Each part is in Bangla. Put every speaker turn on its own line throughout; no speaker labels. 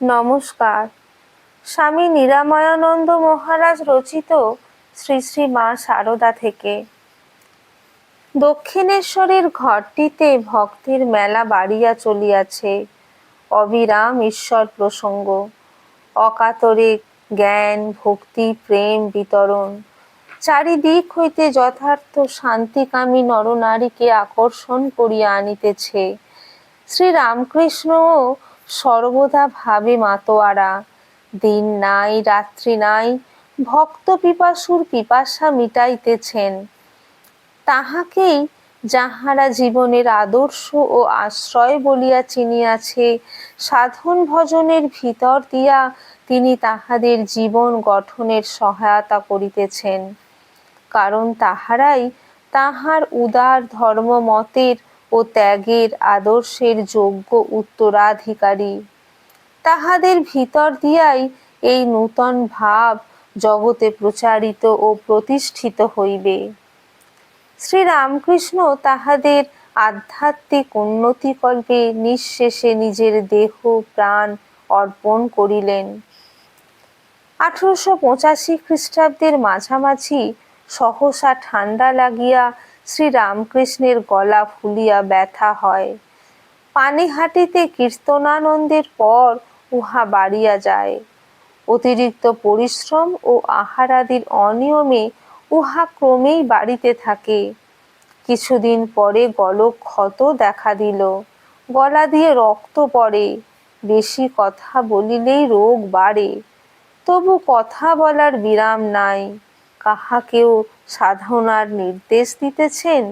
নমস্কার। স্বামী নিরাময়ানন্দ মহারাজ রচিত শ্রী শ্রী মা সারদা থেকে। দক্ষিণেশ্বরের ঘরটিতে ভক্তের মেলা বাড়িয়া চলিয়াছে। অবিরাম ঈশ্বর প্রসঙ্গ। অকাতরে জ্ঞান, ভক্তি, প্রেম বিতরণ। চারিদিক হইতে যথার্থ শান্তিকামী নরনারীকে আকর্ষণ করিয়া আনিতেছে। শ্রী রামকৃষ্ণও সর্বদা ভাবে মাতোয়ারা। দিন নাই, রাত্রি নাই, ভক্ত পিপাসুর পিপাসা মিটাইতেছেন। তাহাকেই যাহারা জীবনের আদর্শ ও আশ্রয় বলিয়া চিনিয়াছে, সাধন ভজনের ভিতর দিয়া তিনি তাহাদের জীবন গঠনের সহায়তা করিতেছেন। কারণ তাহারাই তাহার উদার ধর্মমতের ও ত্যাগের আদর্শের যোগ্য উত্তরাধিকারী। তাহাদের ভিতর দিয়াই এই নূতন ভাব জগতে প্রচারিত ও প্রতিষ্ঠিত হইবে। শ্রী রামকৃষ্ণ তাহাদের আধ্যাত্মিক উন্নতিকল্পে নিঃশেষে নিজের দেহ, প্রাণ অর্পণ করিলেন। আঠারোশো পঁচাশি খ্রিস্টাব্দের মাঝামাঝি সহসা ঠান্ডা লাগিয়া শ্রী রামকৃষ্ণের গলা ফুলিয়া ব্যথা হয়। পানিহাটিতে কীর্তনানন্দের পর উহা বাড়িয়া যায়। অতিরিক্ত পরিশ্রম ও আহারাদির অনিয়মে উহা ক্রমেই বাড়িতে থাকে। কিছুদিন পরে গলক ক্ষত দেখা দিল। গলা দিয়ে রক্ত পড়ে। বেশি কথা বলিলেই রোগ বাড়ে। তবু কথা বলার বিরাম নাই। কাহাকেও সাধনার নির্দেশ দিতেছেন?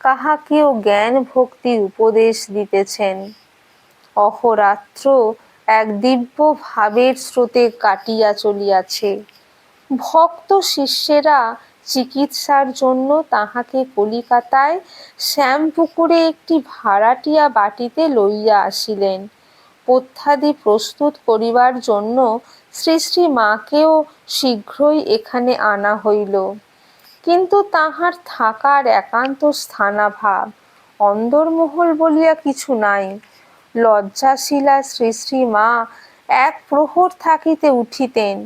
কাহাকেও জ্ঞান ভক্তির উপদেশ দিতেছেন? অহরাত্র এক দিব্য ভাবের স্রোতে কাটিয়া চলিয়াছে। ভক্ত শিষ্যেরা চিকিৎসার জন্য তাহাকে কলিকাতায় শ্যামপুকুরে একটি ভাড়াটিয়া বাটিতে লইয়া আসিলেন। পথ্যাদি প্রস্তুত করিবার জন্য শ্রী শ্রী মাকেও শীঘ্রই এখানে আনা হইল। কিন্তু তাহার থাকার একান্ত স্থানাভাব, অন্দরমহল বলিয়া কিছু নাই। লজ্জাশীলা শ্রী শ্রী মা এক প্রহর থাকিতে উঠিতেন।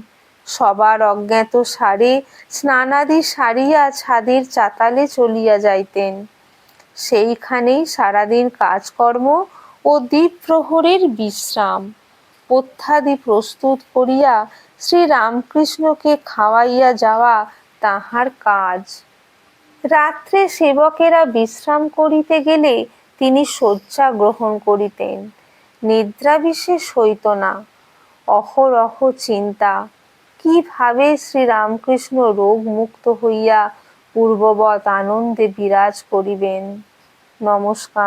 সবার অজ্ঞাত সারে স্নানাদি সারিয়া ছাদের চাতালে চলিয়া যাইতেন। সেইখানেই সারাদিন কাজকর্ম ও দ্বীপ প্রহরের বিশ্রাম। পথ্যাদি প্রস্তুত করিয়া শ্রী রামকৃষ্ণকে খাওয়াইয়া যাওয়া তাহার কাজ। রাত্রে সেবকেরা বিশ্রাম করিতে গেলে তিনি শয্যা গ্রহণ করিতেন। নিদ্রা বিশেষ হইত না। অহরহ চিন্তা। কীভাবে শ্রীরামকৃষ্ণ রোগ মুক্ত হইয়া পূর্ববৎ আনন্দে বিরাজ করিবেন? নমস্কার।